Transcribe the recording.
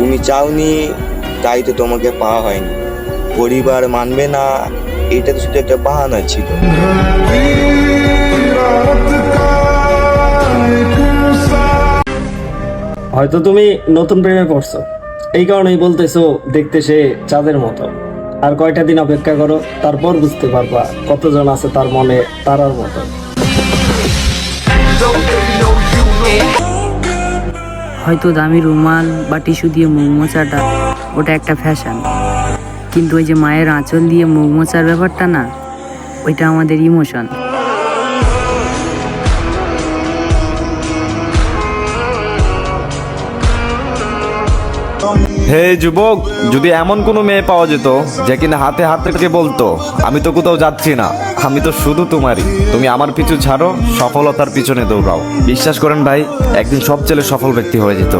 তুমি চাওনি তাই তো তোমাকে পাওয়া হয়নি। পরিবার মানবে না এটা তো শুধু একটা বাহানা ছিল। হয়তো তুমি নতুন প্রেমে পড়ছো। এই কারণেই বলতেছো দেখতে সে চাঁদের মতো। আর কয়টা দিন অপেক্ষা করো তারপর বুঝতে পারবা কতজন আছে তার মনে তারার মতো। হয়তো দামি রুমাল বা টিস্যু দিয়ে মুখ মোছাটা ওটা একটা ফ্যাশন। কিন্তু ওই যে মায়ের আঁচল দিয়ে মুখ মোছার ব্যাপারটা না, ওইটা আমাদের ইমোশন। হে যুবক, যদি এমন কোনো মেয়ে পাওয়া যেত যে কিনা হাতে হাত রেখে বলতো, আমি তো কোথাও যাচ্ছি না, আমি তো শুধু তোমারই। তুমি আমার পিছু ছাড়ো, সফলতার পিছনে দৌড়াও। বিশ্বাস করেন ভাই, একদিন সব ছেলে সফল ব্যক্তি হয়ে যেত।